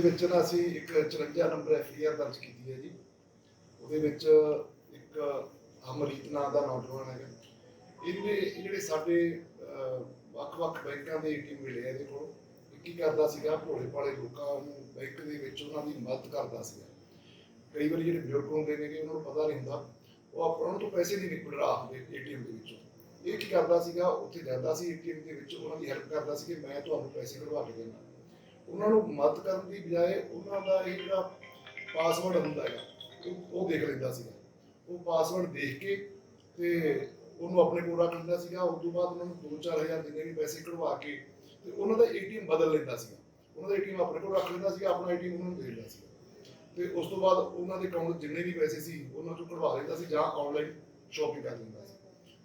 ਵਿੱਚ ਨਾ ਅਸੀਂ ਇੱਕ 54 ਨੰਬਰ ਐਫਆਈਆਰ ਦਰਜ ਕੀਤੀ ਹੈ ਜੀ। ਉਹਦੇ ਵਿੱਚ ਇੱਕ ਹਮਰੀਤ ਨਾਂ ਦਾ ਨੌਜਵਾਨ ਹੈਗਾ। ਇਹਨੇ ਇਹ ਜਿਹੜੇ ਸਾਡੇ ਵੱਖ-ਵੱਖ ਬੈਂਕਾਂ ਦੇ ਏਟੀਐਮ ਮਿਲੇ ਆ ਇਹਦੇ ਕੋਲ। ਇਹ ਕੀ ਕਰਦਾ ਸੀਗਾ? ਭੋਲੇ ਭਾਲੇ ਲੋਕਾਂ ਨੂੰ ਬੈਂਕ ਦੇ ਵਿੱਚ ਉਹਨਾਂ ਦੀ ਮਦਦ ਕਰਦਾ ਸੀਗਾ। ਕਈ ਵਾਰੀ ਜਿਹੜੇ ਬਜ਼ੁਰਗ ਹੁੰਦੇ ਨੇਗੇ ਉਹਨਾਂ ਨੂੰ ਪਤਾ ਨਹੀਂ ਹੁੰਦਾ, ਉਹ ਆਪ- ਉਹਨਾਂ ਤੋਂ ਪੈਸੇ ਨਹੀਂ ਨਿਕਲ ਰਹੇ ਏਟੀਐਮ ਦੇ ਵਿੱਚੋਂ। ਇਹ ਕੀ ਕਰਦਾ ਸੀਗਾ? ਉੱਥੇ ਜਾਂਦਾ ਸੀ ਏਟੀਐਮ ਦੇ ਵਿੱਚ, ਉਹਨਾਂ ਦੀ ਹੈਲਪ ਕਰਦਾ ਸੀ ਕਿ ਮੈਂ ਤੁਹਾਨੂੰ ਪੈਸੇ ਕਢਵਾ ਕੇ ਦੇਣਾ ਉਹਨਾਂ ਨੂੰ ਮਦਦ ਕਰਨ ਦੀ ਬਜਾਏ ਉਹਨਾਂ ਦਾ ਇਹ ਜਿਹੜਾ ਪਾਸਵਰਡ ਹੁੰਦਾ ਹੈਗਾ, ਉਹ ਉਹ ਦੇਖ ਲੈਂਦਾ ਸੀਗਾ। ਉਹ ਪਾਸਵਰਡ ਦੇਖ ਕੇ ਤੇ ਉਹਨੂੰ ਆਪਣੇ ਕੋਲ ਰੱਖ ਲੈਂਦਾ ਸੀਗਾ। ਉਸ ਤੋਂ ਬਾਅਦ ਉਹਨਾਂ ਨੂੰ 2-4000 ਜਿੰਨੇ ਵੀ ਪੈਸੇ ਕਢਵਾ ਕੇ ਤੇ ਉਹਨਾਂ ਦਾ ਏਟੀਐਮ ਬਦਲ ਲੈਂਦਾ ਸੀਗਾ। ਉਹਨਾਂ ਦਾ ਏਟੀਐਮ ਆਪਣੇ ਕੋਲ ਰੱਖ ਲੈਂਦਾ ਸੀਗਾ, ਆਪਣਾ ਏਟੀਐਮ ਉਹਨਾਂ ਨੂੰ ਦੇ ਦਿੰਦਾ ਸੀਗਾ। ਤੇ ਉਸ ਤੋਂ ਬਾਅਦ ਉਹਨਾਂ ਦੇ ਅਕਾਊਂਟ ਜਿੰਨੇ ਵੀ ਪੈਸੇ ਸੀ, ਉਹਨਾਂ ਚੋਂ ਕਢਵਾ ਲੈਂਦਾ ਸੀ ਜਾਂ ਆਨਲਾਈਨ ਸ਼ਾਪਿੰਗ ਕਰ ਲੈਂਦਾ ਸੀ।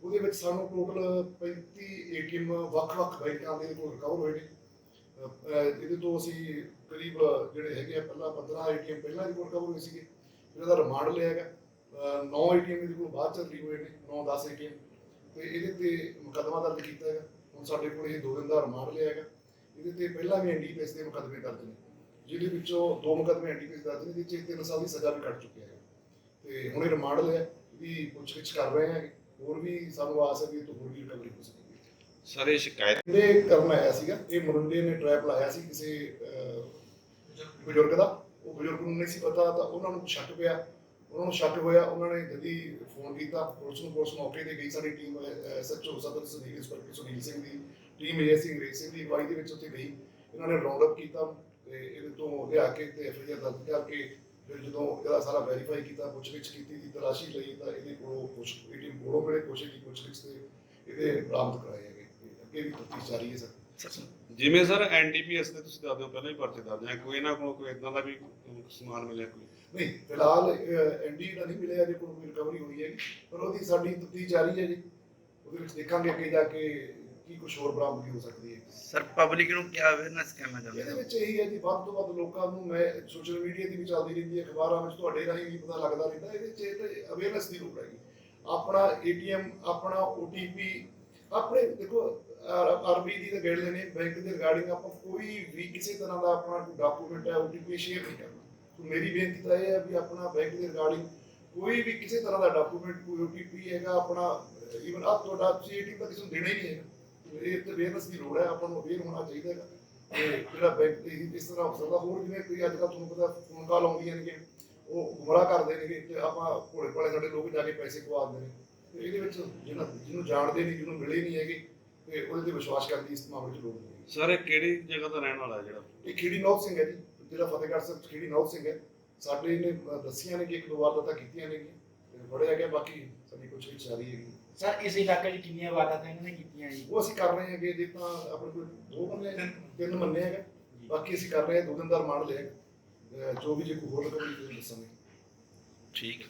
ਉਹਦੇ ਵਿੱਚ ਸਾਨੂੰ ਟੋਟਲ 35 ਏਟੀਐਮ ਵੱਖ-ਵੱਖ ਬੈਂਕਾਂ ਦੇ ਕੋਲ ਰਿਕਵਰ ਹੋਏ ਨੇ। ਇਹਦੇ ਤੋਂ ਅਸੀਂ ਕਰੀਬ, ਜਿਹੜੇ ਹੈਗੇ ਆ, ਪਹਿਲਾਂ 15 ਏਟੀਐਮ ਪਹਿਲਾਂ ਦੀ ਕੋਲ ਰਿਕਵਰ ਹੋਏ ਸੀਗੇ। ਫਿਰ ਉਹਦਾ ਰਿਮਾਂਡ ਲਿਆ ਹੈਗਾ 9 ਏਟੀਐਮ ਇਹਦੇ ਕੋਲ ਬਾਅਦ ਚ ਰਿਲੀਵ ਹੋਏ ਨੇ 9-10 ਏਟੀਐਮ। ਤੇ ਇਹਦੇ ਤੇ ਮੁਕੱਦਮਾ ਦਰਜ ਕੀਤਾ ਹੈਗਾ ਹੁਣ ਸਾਡੇ ਕੋਲ ਇਹ ਦੋ ਦਿਨ ਦਾ ਰਿਮਾਂਡ ਲਿਆ ਹੈਗਾ ਇਹਦੇ ਤੇ ਪਹਿਲਾਂ ਵੀ ਐਨਡੀਪੀਐਸ ਦੇ ਮੁਕੱਦਮੇ ਦਰਜ ਨੇ। ਜਿਹਦੇ ਵਿੱਚੋਂ ਦੋ ਮੁਕੱਦਮੇ ਐਨਡੀਪੀਐਸ ਦਰਜ ਨੇ, ਜਿਹਦੇ ਚ ਤਿੰਨ ਸਾਲ ਦੀ ਸਜ਼ਾ ਵੀ ਕੱਟ ਚੁੱਕਿਆ ਹੈ। ਤੇ ਹੁਣ ਇਹ ਰਿਮਾਂਡ ਲਿਆ ਇਹਦੀ ਪੁੱਛਗਿੱਛ ਕਰ ਰਹੇ ਹਾਂ ਹੋਰ ਵੀ ਸਾਨੂੰ ਆਸ ਹੈ ਵੀ ਇਹ ਤੋਂ ਹੋਰ ਵੀ ਰਿਕਵਰੀ ਹੋ ਸਕੇ। ਸਰ ਇਹ ਸ਼ਿਕਾਇਤ ਇਹ ਕਰਨ ਆਇਆ ਸੀਗਾ? ਇਹ ਮੁੰਡੇ ਨੇ ਟ੍ਰੈਪ ਲਾਇਆ ਸੀ ਕਿਸੇ ਅਹ, ਬਜ਼ੁਰਗ ਦਾ। ਉਹ ਬਜ਼ੁਰਗ ਨੂੰ ਨਹੀਂ ਸੀ ਪਤਾ ਤਾਂ ਉਹਨਾਂ ਨੂੰ ਸ਼ੱਕ ਪਿਆ। ਉਹਨਾਂ ਨੂੰ ਸ਼ੱਕ ਹੋਇਆ ਉਹਨਾਂ ਨੇ ਜਦੀ ਫੋਨ ਕੀਤਾ। ਪੁਲਿਸ ਨੂੰ ਪੁਲਿਸ ਮੌਕੇ ਤੇ ਗਈ। ਸਾਡੀ team SHO Sadar Sunil inspector Sunil Singh ਦੀ ਟੀਮ ਏ ਸਿੰਘ ਰੇਸ ਸਿੰਘ ਦੀ ਅਗਵਾਈ ਦੇ ਵਿੱਚ ਉੱਥੇ ਗਈ। ਇਹਨਾਂ ਨੇ ਰਾਉਂਡ ਅਪ ਕੀਤਾ ਤੇ ਇਹਦੇ ਤੋਂ ਲਿਆ ਕੇ ਤੇ ਐਫਆਈਆਰ ਦਰਜ ਕਰਕੇ ਫਿਰ ਜਦੋਂ ਇਹਦਾ ਸਾਰਾ ਵੈਰੀਫਾਈ ਕੀਤਾ ਪੁੱਛਗਿੱਛ ਕੀਤੀ ਦੀ ਤਲਾਸ਼ੀ ਲਈ ਤਾਂ ਇਹਦੇ ਕੋਲੋਂ ਕੁਝ ਏਟੀਐਮ ਕੋਲੋਂ ਮਿਲੇ ਕੁਛ ਦੀ ਪੁੱਛਗਿੱਛ ਤੇ ਇਹਦੇ ਬਰਾਮਦ ਕਰਾਏ ਹੈਗੇ। ਅੱਗੇ ਵੀ ਤਫਤੀਸ਼ ਜਾਰੀ ਹੈ ਸਰ ਜਿਵੇਂ ਸਰ ਐਨਡੀਪੀਐਸ ਦੇ ਤੁਸੀਂ ਦੱਸਦੇ ਹੋ ਪਹਿਲਾਂ ਹੀ ਪਰਚੇ ਦਰਜ ਹੈ ਕੋਈ ਇਹਨਾਂ ਕੋਲ ਕੋਈ ਇਦਾਂ ਦਾ ਵੀ ਸਮਾਨ ਮਿਲਿਆ ਕੋਈ? ਨਹੀਂ ਫਿਲਹਾਲ ਐਨਡੀ ਦਾ ਨਹੀਂ ਮਿਲਿਆ ਜੇ ਕੋਈ ਰਿਕਵਰੀ ਹੋਈ ਹੈਗੀ। ਪਰ ਉਹਦੀ ਸਾਡੀ ਤਫਤੀਸ਼ ਜਾਰੀ ਹੈ ਜੀ। ਉਹਦੇ ਵਿੱਚ ਦੇਖਾਂਗੇ ਅੱਗੇ ਜਾ ਕੇ ਕੀ ਕੁਝ ਹੋਰ ਬਰਾਮਦਗੀ ਹੋ ਸਕਦੀ ਹੈ। ਸਰ ਪਬਲਿਕ ਨੂੰ ਕੀ ਅਵੇਅਰਨੈਸ ਕਰਨਾ ਚਾਹੁੰਦੇ ਇਹਦੇ ਹੋ? ਵਿੱਚ ਇਹੀ ਹੈ ਜੀ ਵੱਧ ਤੋਂ ਵੱਧ ਲੋਕਾਂ ਨੂੰ ਮੈਂ ਸੋਸ਼ਲ ਮੀਡੀਆ ਦੀ ਵੀ ਚੱਲਦੀ ਰਹਿੰਦੀ ਹੈ ਅਖਬਾਰਾਂ ਵਿੱਚ ਤੁਹਾਡੇ ਰਾਹੀਂ ਵੀ ਪਤਾ ਲੱਗਦਾ ਰਹਿੰਦਾ। ਇਹਦੇ 'ਚ ਇਹ ਤੇ ਅਵੇਅਰਨੈਸ ਦੀ ਲੋੜ ਹੈਗੀ। ਆਪਣਾ ਏਟੀਐਮ ਆਪਣਾ ਓਟੀਪੀ ਆਪਣੇ ਦੇਖੋ ਆਰਬੀ ਦੀ ਤਾਂ ਗਾਈਡਲਾਈਨ ਹੈ, ਬੈਂਕ ਦੇ ਰਿਗਾਰਡਿੰਗ ਆਪਾਂ ਕੋਈ ਵੀ ਕਿਸੇ ਤਰ੍ਹਾਂ ਦਾ ਆਪਣਾ ਡਾਕੂਮੈਂਟ ਹੈ ਓਟੀਪੀ ਸ਼ੇਅਰ ਨਹੀਂ ਕਰਨਾ। ਸੋ ਮੇਰੀ ਬੇਨਤੀ ਤਾਂ ਇਹ ਹੈ ਵੀ ਆਪਣਾ ਬੈਂਕ ਦੇ ਰਿਗਾਰਡਿੰਗ ਕੋਈ ਵੀ ਕਿਸੇ ਤਰ੍ਹਾਂ ਦਾ ਡਾਕੂਮੈਂਟ ਕੋਈ ਓਟੀਪੀ ਹੈਗਾ, ਆਪਣਾ ਈਵਨ ਆ ਤੁਹਾਡਾ ਤੁਸੀਂ ਏਟੀਐਮ ਤਾਂ ਕਿਸੇ ਨੂੰ ਦੇਣਾ ਹੀ ਨਹੀਂ ਹੈਗਾ। ਇਹ ਤੇ ਅਵੇਅਰਨੈਸ ਦੀ ਲੋੜ ਹੈ, ਆਪਾਂ ਨੂੰ ਅਵੇਅਰ ਹੋਣਾ ਚਾਹੀਦਾ ਹੈਗਾ। ਤੇ ਜਿਹੜਾ ਬੈਂਕ ਤੇ ਇਸ ਤਰ੍ਹਾਂ ਹੋ ਸਕਦਾ, ਹੋਰ ਜਿਵੇਂ ਕੋਈ ਅੱਜ ਕੱਲ੍ਹ ਤੁਹਾਨੂੰ ਪਤਾ ਫੋਨ ਕਾਲ ਆਉਂਦੀਆਂ ਨੇ ਉਹ ਗੁੰਮਰਾਹ ਕਰਦੇ ਨੇ ਤੇ ਆਪਾਂ ਭੋਲੇ ਭਾਲੇ ਸਾਡੇ ਲੋਕ ਜਾ ਕੇ ਪੈਸੇ ਪਵਾ ਦਿੰਦੇ ਨੇ। ਤੇ ਇਹਦੇ ਵਿੱਚ ਜਿਹਨਾਂ ਜਿਹਨੂੰ ਜਾਣਦੇ ਨਹੀਂ, ਜਿਹਨੂੰ ਮਿਲੇ ਨਹੀਂ ਹੈਗੇ ਤੇ ਉਹਦੇ ਤੇ ਵਿਸ਼ਵਾਸ ਕਰਨ ਦੀ ਇਸ ਮਾਮਲੇ 'ਚ ਲੋੜ ਨਹੀਂ ਹੈਗੀ। ਸਰ ਇਹ ਕਿਹੜੀ ਜਗ੍ਹਾ ਦਾ ਰਹਿਣ ਵਾਲਾ ਹੈ ਜਿਹੜਾ? ਇਹ ਖੇੜੀ ਨੌਤ ਸਿੰਘ ਹੈ ਜੀ ਜਿਹੜਾ ਫਤਿਹਗੜ੍ਹ ਸਾਹਿਬ 'ਚ ਖੇੜੀ ਸਿੰਘ ਹੈ। ਸਾਡੇ ਨੇ ਅਹ, ਦੱਸੀਆਂ ਨੇ ਕਿ ਇੱਕ ਦੋ ਵਾਰ ਤਾਂ ਕੀਤੀਆਂ ਨੇ ਤੇ ਫੜਿਆ ਗਿਆ ਬਾਕੀ ਸਾਡੀ ਕੁਛ ਵਿੱਚ ਜਾਰੀ ਹੈਗੀ ਸਰ ਇਸ ਇਲਾਕੇ 'ਚ ਕਿੰਨੀਆਂ ਵਾਰਦਾਤਾਂ ਇਹਨਾਂ ਨੇ ਕੀਤੀਆਂ ਜੀ? ਉਹ ਅਸੀਂ ਕਰ ਰਹੇ ਹੈਗੇ ਜੇ ਤਾਂ ਆਪਣੇ ਕੋਲ ਦੋ ਬੰਦੇ ਤਿੰਨ ਮੰਨੇ ਹੈਗੇ। ਬਾਕੀ ਅਸੀਂ ਕਰ ਰਹੇ ਹਾਂ ਦੋ ਦਿਨ ਦਾ ਰਿਮਾਂਡ ਲਿਆ ਹੈਗਾ। ਅਹ, ਜੋ ਵੀ ਜੇ ਕੋਈ ਹੋਰ ਹੋਈ ਦੱਸਾਂਗੇ। ਠੀਕ ਹੈ।